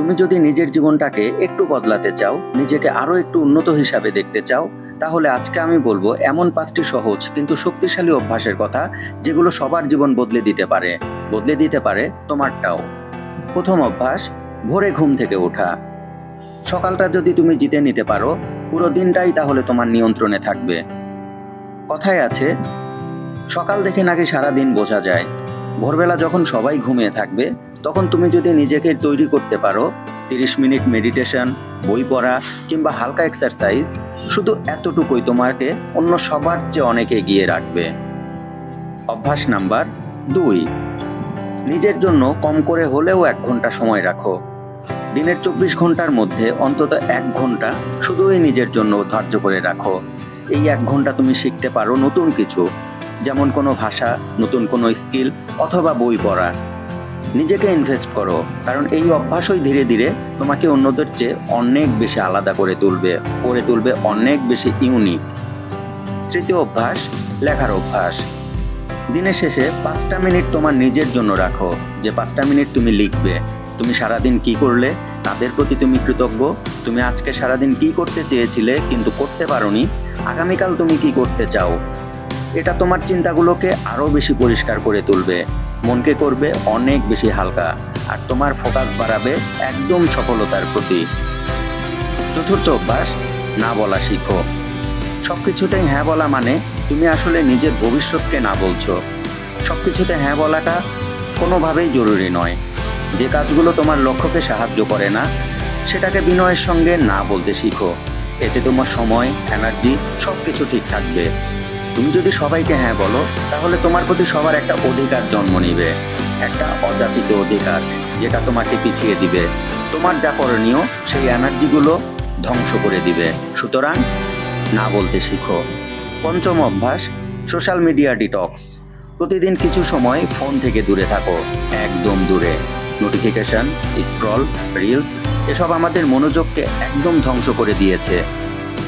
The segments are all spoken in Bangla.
তুমি যদি নিজের জীবনটাকে একটু বদলাতে চাও, নিজেকে আরও একটু উন্নত হিসাবে দেখতে চাও, তাহলে আজকে আমি বলব এমন পাঁচটি সহজ কিন্তু শক্তিশালী অভ্যাসের কথা যেগুলো সবার জীবন বদলে দিতে পারে। বদলে দিতে পারে তোমারটাও। প্রথম অভ্যাস, ভোরে ঘুম থেকে ওঠা। সকালটা যদি তুমি জিতে নিতে পারো, পুরো দিনটাই তাহলে তোমার নিয়ন্ত্রণে থাকবে। কথায় আছে, সকাল দেখে নাকি সারা দিন বোঝা যায়। ভোরবেলা যখন সবাই ঘুমিয়ে থাকবে তখন তুমি যদি নিজেকে তৈরি করতে পারো, তিরিশ মিনিট মেডিটেশন বই পড়া কিংবা হালকা এক্সারসাইজ শুধু এতটুকুই তোমাকে অন্য সবার চেয়ে অনেক এগিয়ে রাখবে। অভ্যাস নাম্বার দুই, নিজের জন্য কম করে হলেও এক ঘণ্টা সময় রাখো। দিনের চব্বিশ ঘণ্টার মধ্যে অন্তত এক ঘণ্টা শুধুই নিজের জন্য ধার্য করে রাখো। এই এক ঘণ্টা তুমি শিখতে পারো নতুন কিছু, যেমন কোনো ভাষা, নতুন কোনো স্কিল অথবা বই পড়া। নিজেকে ইনভেস্ট করো, কারণ এই অভ্যাসই ধীরে ধীরে তোমাকে অন্যদের চেয়ে অনেক বেশি আলাদা করে তুলবে করে তুলবে অনেক বেশি ইউনিক তৃতীয় অভ্যাস, লেখার অভ্যাস। দিনের শেষে পাঁচটা মিনিট তোমার নিজের জন্য রাখো, যে পাঁচটা মিনিট তুমি লিখবে। তুমি সারাদিন কি করলে? তাদের প্রতি তুমি কৃতজ্ঞ। তুমি আজকে সারাদিন কি করতে চেয়েছিলে, কিন্তু করতে পারোনি? আগামীকাল তুমি কি করতে চাও? এটা তোমার চিন্তাগুলোকে আরও বেশি পরিষ্কার করে তুলবে। মনকে করবে অনেক বেশি হালকা আর তোমার ফোকাস বাড়াবে একদম সফলতার প্রতি। চতুর্থ অভ্যাস, না বলা শিখো। সব কিছুতেই হ্যাঁ বলা মানে তুমি আসলে নিজের ভবিষ্যৎকে না বলছো। সব কিছুতে হ্যাঁ বলাটা কোনোভাবেই জরুরি নয়। যে কাজগুলো তোমার লক্ষ্যকে সাহায্য করে না, সেটাকে বিনয়ের সঙ্গে না বলতে শিখো। এতে তোমার সময় এনার্জি সব কিছু ঠিক থাকবে। তুমি যদি সবাইকে হ্যাঁ বলো, তাহলে তোমার প্রতি সবার একটা অধিকার জন্ম নিবে। একটা অযাচিত অধিকার যেটা তোমাকে পিছিয়ে দিবে। তোমার যা করণীয়, সেই এনার্জিগুলো ধ্বংস করে দিবে। সুতরাং না বলতে শিখো। পঞ্চম অভ্যাস, সোশ্যাল মিডিয়া ডিটক্স। প্রতিদিন কিছু সময় ফোন থেকে দূরে থাকো, একদম দূরে। নোটিফিকেশন, স্ক্রল, রিলস, এসব আমাদের মনোযোগকে একদম ধ্বংস করে দিয়েছে।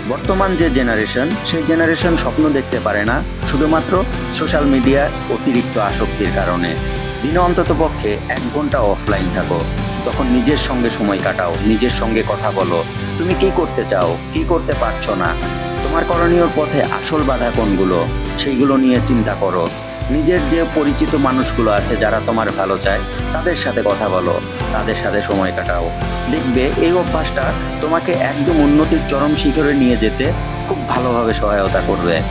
বর্তমান যে জেনারেশন, সেই জেনারেশন স্বপ্ন দেখতে পারে না, শুধুমাত্র সোশ্যাল মিডিয়ার অতিরিক্ত আসক্তির কারণে। দিনে অন্তত পক্ষে এক ঘণ্টা অফলাইন থাকো। তখন নিজের সঙ্গে সময় কাটাও, নিজের সঙ্গে কথা বলো। তুমি কি করতে চাও, কি করতে পারছ না? তোমার করণীয় পথে আসল বাধা কোনগুলো? সেইগুলো নিয়ে চিন্তা করো। নিজের যে পরিচিত মানুষগুলো আছে যারা তোমার ভালো চায়, তাদের সাথে কথা বলো, তাদের সাথে সময় কাটাও। দেখবে এই অভ্যাসটা তোমাকে একদম উন্নতির চরম শিখরে নিয়ে যেতে খুব ভালোভাবে সহায়তা করবে।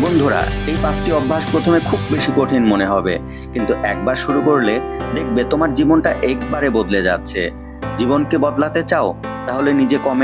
বন্ধুরা, এই পাঁচটি অভ্যাস প্রথমে খুব বেশি কঠিন মনে হবে, কিন্তু একবার শুরু করলে দেখবে তোমার জীবনটা একবারে বদলে যাচ্ছে। জীবনকে বদলাতে চাও, তাহলে নিজে কমে